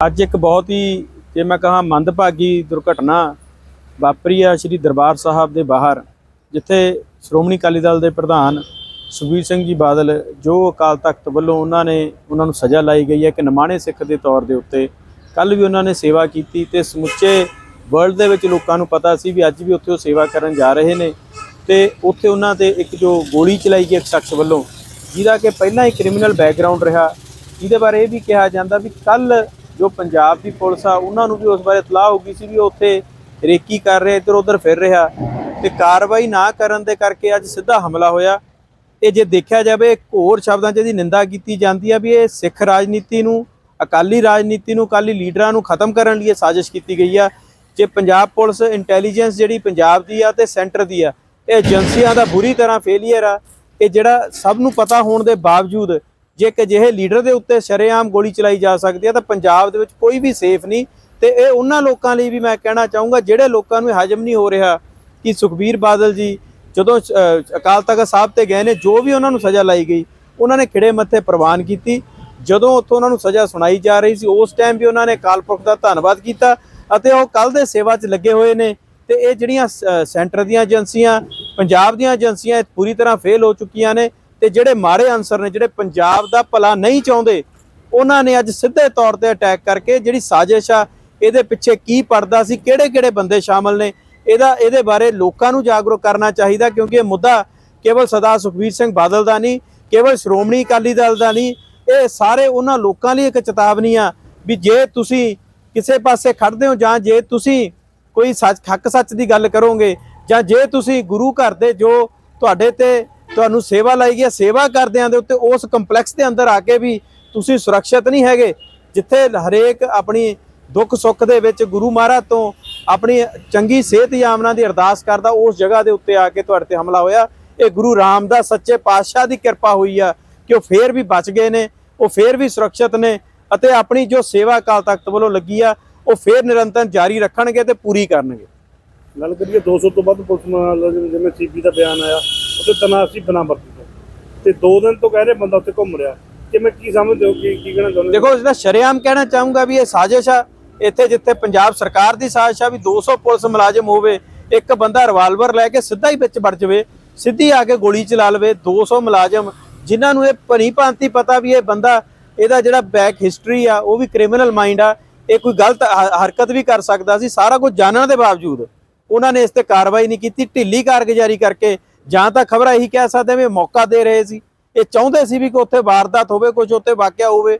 ਅੱਜ ਇੱਕ ਬਹੁਤ ਹੀ, ਜੇ ਮੈਂ ਕਹਾਂ, ਮੰਦਭਾਗੀ ਦੁਰਘਟਨਾ ਵਾਪਰੀ ਆ ਸ਼੍ਰੀ ਦਰਬਾਰ ਸਾਹਿਬ ਦੇ ਬਾਹਰ, ਜਿੱਥੇ ਸ਼੍ਰੋਮਣੀ ਅਕਾਲੀ ਦਲ ਦੇ ਪ੍ਰਧਾਨ ਸੁਖਬੀਰ ਸਿੰਘ ਜੀ ਬਾਦਲ ਜੋ ਅਕਾਲ ਤਖਤ ਵੱਲੋਂ ਉਹਨਾਂ ਨੇ, ਉਹਨਾਂ ਨੂੰ ਸਜ਼ਾ ਲਾਈ ਗਈ ਹੈ ਕਿ ਨਿਮਾਣੇ ਸਿੱਖ ਦੇ ਤੌਰ ਦੇ ਉੱਤੇ। ਕੱਲ ਵੀ ਉਹਨਾਂ ਨੇ ਸੇਵਾ ਕੀਤੀ ਤੇ ਸਮੁੱਚੇ ਵਰਲਡ ਦੇ ਵਿੱਚ ਲੋਕਾਂ ਨੂੰ ਪਤਾ ਸੀ ਵੀ ਅੱਜ ਵੀ ਉੱਥੇ ਉਹ ਸੇਵਾ ਕਰਨ ਜਾ ਰਹੇ ਨੇ ਤੇ ਉੱਥੇ ਉਹਨਾਂ ਤੇ ਇੱਕ ਜੋ ਗੋਲੀ ਚਲਾਈ ਗਈ ਇੱਕ ਸ਼ਖਸ ਵੱਲੋਂ, ਜਿਹਦਾ ਕਿ ਪਹਿਲਾਂ ਹੀ ਕ੍ਰਿਮੀਨਲ ਬੈਕਗ੍ਰਾਉਂਡ ਰਿਹਾ। ਜਿਹਦੇ ਬਾਰੇ ਇਹ ਵੀ ਕਿਹਾ ਜਾਂਦਾ ਵੀ ਕੱਲ ਜੋ ਪੰਜਾਬ ਦੀ ਪੁਲਿਸ ਆ, ਉਹਨਾਂ ਨੂੰ ਵੀ ਉਸ ਬਾਰੇ ਇਤਲਾਹ ਹੋ ਗਈ ਸੀ ਵੀ ਉਹ ਉੱਥੇ ਰੇਕੀ ਕਰ ਰਿਹਾ, ਇੱਧਰ ਉੱਧਰ ਫਿਰ ਰਿਹਾ। ਤੇ ਕਾਰਵਾਈ ਨਾ ਕਰਨ ਦੇ ਕਰਕੇ ਅੱਜ ਸਿੱਧਾ ਹਮਲਾ ਹੋਇਆ। ਇਹ ਜੇ ਦੇਖਿਆ ਜਾਵੇ, ਇੱਕ ਹੋਰ ਸ਼ਬਦਾਂ 'ਚ ਇਹਦੀ ਨਿੰਦਾ ਕੀਤੀ ਜਾਂਦੀ ਆ ਵੀ ਇਹ ਸਿੱਖ ਰਾਜਨੀਤੀ ਨੂੰ, ਅਕਾਲੀ ਰਾਜਨੀਤੀ ਨੂੰ, ਅਕਾਲੀ ਲੀਡਰਾਂ ਨੂੰ ਖਤਮ ਕਰਨ ਲਈ ਇਹ ਸਾਜ਼ਿਸ਼ ਕੀਤੀ ਗਈ ਆ। ਜੇ ਪੰਜਾਬ ਪੁਲਿਸ ਇੰਟੈਲੀਜੈਂਸ ਜਿਹੜੀ ਪੰਜਾਬ ਦੀ ਆ ਤੇ ਸੈਂਟਰ ਦੀ ਆ, ਇਹ ਏਜੰਸੀਆਂ ਦਾ ਬੁਰੀ ਤਰ੍ਹਾਂ ਫੇਲੀਅਰ ਆ। ਇਹ ਜਿਹੜਾ ਸਭ ਨੂੰ ਪਤਾ ਹੋਣ ਦੇ ਬਾਵਜੂਦ ਜੇ ਇੱਕ ਅਜਿਹੇ ਲੀਡਰ ਦੇ ਉੱਤੇ ਸ਼ਰੇਆਮ ਗੋਲੀ ਚਲਾਈ ਜਾ ਸਕਦੀ ਹੈ, ਤਾਂ ਪੰਜਾਬ ਦੇ ਵਿੱਚ ਕੋਈ ਵੀ ਸੇਫ ਨਹੀਂ। ਤੇ ਇਹ ਉਹਨਾਂ ਲੋਕਾਂ ਲਈ ਵੀ ਮੈਂ ਕਹਿਣਾ ਚਾਹੂੰਗਾ, ਜਿਹੜੇ ਲੋਕਾਂ ਨੂੰ ਹਜਮ ਨਹੀਂ ਹੋ ਰਿਹਾ ਕਿ ਸੁਖਬੀਰ ਬਾਦਲ ਜੀ ਜਦੋਂ ਅਕਾਲ ਤਖਤ ਸਾਹਿਬ ਤੇ ਗਏ ਨੇ, ਜੋ ਵੀ ਉਹਨਾਂ ਨੂੰ ਸਜ਼ਾ ਲਾਈ ਗਈ, ਉਹਨਾਂ ਨੇ ਖਿੜੇ ਮੱਥੇ ਪ੍ਰਵਾਨ ਕੀਤੀ। ਜਦੋਂ ਉੱਥੋਂ ਉਹਨਾਂ ਨੂੰ ਸਜ਼ਾ ਸੁਣਾਈ ਜਾ ਰਹੀ ਸੀ, ਉਸ ਟਾਈਮ ਵੀ ਉਹਨਾਂ ਨੇ ਅਕਾਲ ਪੁਰਖ ਦਾ ਧੰਨਵਾਦ ਕੀਤਾ ਅਤੇ ਉਹ ਕੱਲ ਦੇ ਸੇਵਾ 'ਚ ਲੱਗੇ ਹੋਏ ਨੇ। ਤੇ ਇਹ ਜਿਹੜੀਆਂ ਸ- ਸੈਂਟਰ ਦੀਆਂ ਏਜੰਸੀਆਂ, ਪੰਜਾਬ ਦੀਆਂ ਏਜੰਸੀਆਂ ਇਹ ਪੂਰੀ ਤਰ੍ਹਾਂ ਫੇਲ ਹੋ ਚੁੱਕੀਆਂ ਨੇ। ਤੇ ਜਿਹੜੇ ਮਾੜੇ ਅਨਸਰ ਨੇ, ਜਿਹੜੇ ਪੰਜਾਬ ਦਾ ਭਲਾ ਨਹੀਂ ਚਾਹੁੰਦੇ, ਉਹਨਾਂ ਨੇ ਅੱਜ ਸਿੱਧੇ ਤੌਰ ਤੇ ਅਟੈਕ ਕਰਕੇ ਜਿਹੜੀ ਸਾਜ਼ਿਸ਼ ਆ, ਇਹਦੇ ਪਿੱਛੇ ਕੀ ਪੜਦਾ ਸੀ ਕਿਹੜੇ ਕਿਹੜੇ ਬੰਦੇ ਸ਼ਾਮਲ ਨੇ, ਇਹਦਾ, ਇਹਦੇ ਬਾਰੇ ਲੋਕਾਂ ਨੂੰ ਜਾਗਰੂਕ ਕਰਨਾ ਚਾਹੀਦਾ, ਕਿਉਂਕਿ ਇਹ ਮੁੱਦਾ ਕੇਵਲ ਸਰਦਾਰ ਸੁਖਬੀਰ ਸਿੰਘ ਬਾਦਲ ਦਾ ਨਹੀਂ, ਕੇਵਲ ਸ਼੍ਰੋਮਣੀ ਅਕਾਲੀ ਦਲ ਦਾ ਨਹੀਂ, ਇਹ ਸਾਰੇ ਉਹਨਾਂ ਲੋਕਾਂ ਲਈ ਇੱਕ ਚੇਤਾਵਨੀ ਆ ਵੀ ਜੇ ਤੁਸੀਂ ਕਿਸੇ ਪਾਸੇ ਖੜਦੇ ਹੋ ਜਾਂ ਜੇ ਤੁਸੀਂ ਕੋਈ ਸੱਚ, ਹੱਕ ਸੱਚ ਦੀ ਗੱਲ ਕਰੋਗੇ ਜਾਂ ਜੇ ਤੁਸੀਂ ਗੁਰੂ ਘਰ ਦੇ ਜੋ ਤੁਹਾਡੇ ਤੇ ਤੁਹਾਨੂੰ ਸੇਵਾ ਲਾਈ ਗਈ ਸੇਵਾ ਕਰਦਿਆਂ ਦੇ ਉੱਤੇ ਉਸ ਕੰਪਲੈਕਸ ਦੇ ਅੰਦਰ ਆ ਕੇ ਵੀ ਤੁਸੀਂ ਸੁਰੱਖਿਅਤ ਨਹੀਂ ਹੈਗੇ, ਜਿੱਥੇ ਹਰੇਕ ਆਪਣੀ ਦੁੱਖ ਸੁੱਖ ਦੇ ਵਿੱਚ ਗੁਰੂ ਮਹਾਰਾਜ ਤੋਂ ਆਪਣੀ ਚੰਗੀ ਸਿਹਤ ਯਾਮਨਾ ਦੀ ਅਰਦਾਸ ਕਰਦਾ, ਉਸ ਜਗ੍ਹਾ ਦੇ ਉੱਤੇ ਆ ਕੇ ਤੁਹਾਡੇ ਤੇ ਹਮਲਾ ਹੋਇਆ। ਇਹ ਗੁਰੂ ਰਾਮਦਾਸ ਸੱਚੇ ਪਾਤਸ਼ਾਹ ਦੀ ਕਿਰਪਾ ਹੋਈ ਆ ਕਿ ਉਹ ਫੇਰ ਵੀ ਬਚ ਗਏ ਨੇ, ਉਹ ਫੇਰ ਵੀ ਸੁਰੱਖਿਅਤ ਨੇ ਅਤੇ ਆਪਣੀ ਜੋ ਸੇਵਾ ਅਕਾਲ ਤਖਤ ਵੱਲੋਂ ਲੱਗੀ ਆ, ਉਹ ਫੇਰ ਨਿਰੰਤਰ ਜਾਰੀ ਰੱਖਣਗੇ ਤੇ ਪੂਰੀ ਕਰਨਗੇ। ਗੱਲ ਕਰੀਏ 200 ਤੋਂ ਵੱਧ ਪੁਲਿਸ ਮੁਲਾਜ਼ਮ ਜਿਵੇਂ ਸੀਪੀ ਦਾ ਬਿਆਨ ਆਇਆ ਉੱਤੇ ਤਨਾਸੀ ਬਣਾ ਵਰਤੀ ਤੋਂ। ਤੇ 2 ਦਿਨ ਤੋਂ ਕਹਿ ਰਹੇ ਬੰਦਾ ਉੱਥੇ ਘੁੰਮ ਰਿਹਾ। ਕਿਵੇਂ, ਕੀ ਸਮਝਦੇ ਹੋ? ਕੀ ਕੀ ਕਹਿਣਾ ਚਾਹੁੰਦੇ ਹੋ? ਦੇਖੋ ਇਸਦਾ ਸ਼ਰੇਆਮ ਕਹਿਣਾ ਚਾਹੂੰਗਾ ਵੀ ਇਹ ਸਾਜ਼ਿਸ਼ ਆ। ਇੱਥੇ ਜਿੱਥੇ ਪੰਜਾਬ ਸਰਕਾਰ ਦੀ ਸਾਜ਼ਿਸ਼ ਆ ਵੀ 200 ਪੁਲਿਸ ਮੁਲਾਜ਼ਮ ਹੋਵੇ, ਇੱਕ ਬੰਦਾ ਰਿਵਾਲਵਰ ਲੈ ਕੇ ਸਿੱਧਾ ਹੀ ਵਿੱਚ ਵੜ ਜਾਵੇ, ਸਿੱਧੀ ਆ ਕੇ ਗੋਲੀ ਚਲਾ ਲਵੇ 200 ਮੁਲਾਜ਼ਮ, ਜਿਨ੍ਹਾਂ ਨੂੰ ਇਹ ਭਰੀ ਭਾਂਤੀ ਪਤਾ ਵੀ ਇਹ ਬੰਦਾ, ਇਹਦਾ ਜਿਹੜਾ ਬੈਕ ਹਿਸਟਰੀ ਆ, ਉਹ ਵੀ ਕ੍ਰਿਮੀਨਲ ਮਾਈਂਡ ਆ, ਇਹ ਕੋਈ ਗਲਤ ਹਰਕਤ ਵੀ ਕਰ ਸਕਦਾ ਸੀ, ਸਾਰਾ ਕੁਝ ਜਾਣਨ ਦੇ ਬਾਵਜੂਦ। ਉਹਨਾਂ ਨੇ ਇਸ ਤੇ ਕਾਰਵਾਈ ਨਹੀਂ ਕੀਤੀ, ਢਿੱਲੀ ਕਾਰਗੁਜ਼ਾਰੀ ਕਰਕੇ ਜਾਂ ਤਾਂ ਖ਼ਬਰਾਂ ਇਹੀ ਕਹਿ ਸਕਦੇ ਹਾਂ ਵੀ ਮੌਕਾ ਦੇ ਰਹੇ ਸੀ। ਇਹ ਚਾਹੁੰਦੇ ਸੀ ਵੀ ਕਿ ਉੱਥੇ ਵਾਰਦਾਤ ਹੋਵੇ, ਕੁਝ ਉੱਥੇ ਵਾਕਿਆ ਹੋਵੇ।